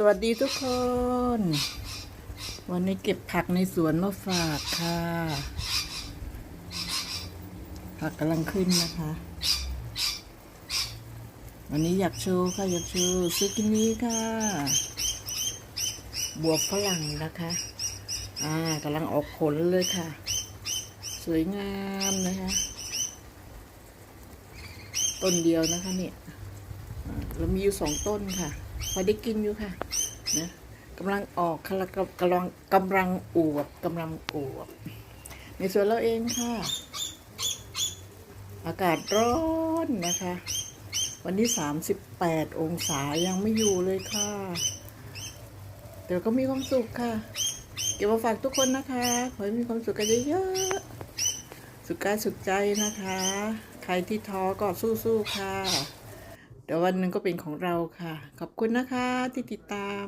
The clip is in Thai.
สวัสดีทุกคน วันนี้เก็บผักในสวนมาฝากค่ะ ผักกำลังขึ้นนะคะ วันนี้อยากโชว์ค่ะ อยากโชว์ซื้อกินนี้ค่ะ บวบฝรั่งนะคะ อ่ากำลังออกผลเลยค่ะ สวยงามนะคะ ต้นเดียวนะคะเนี่ยอ่าเรามีอยู่สองต้นค่ะ พอได้กินอยู่ค่ะนะกำลังออกค่ะแล้วก็กำลังกำลังอวบกำลังอวบ ในสวนเราเองค่ะ อากาศร้อนนะคะ วันที่สามสิบแปดองศายังไม่อยู่เลยค่ะ แต่ก็มีความสุขค่ะ เก็บมาฝากทุกคนนะคะ ขอให้มีความสุขกันเยอะๆสุขกายสุขใจนะคะ ใครที่ท้อก็สู้ๆค่ะ เดี๋ยววันหนึ่งก็เป็นของเราค่ะ ขอบคุณนะคะที่ติดตาม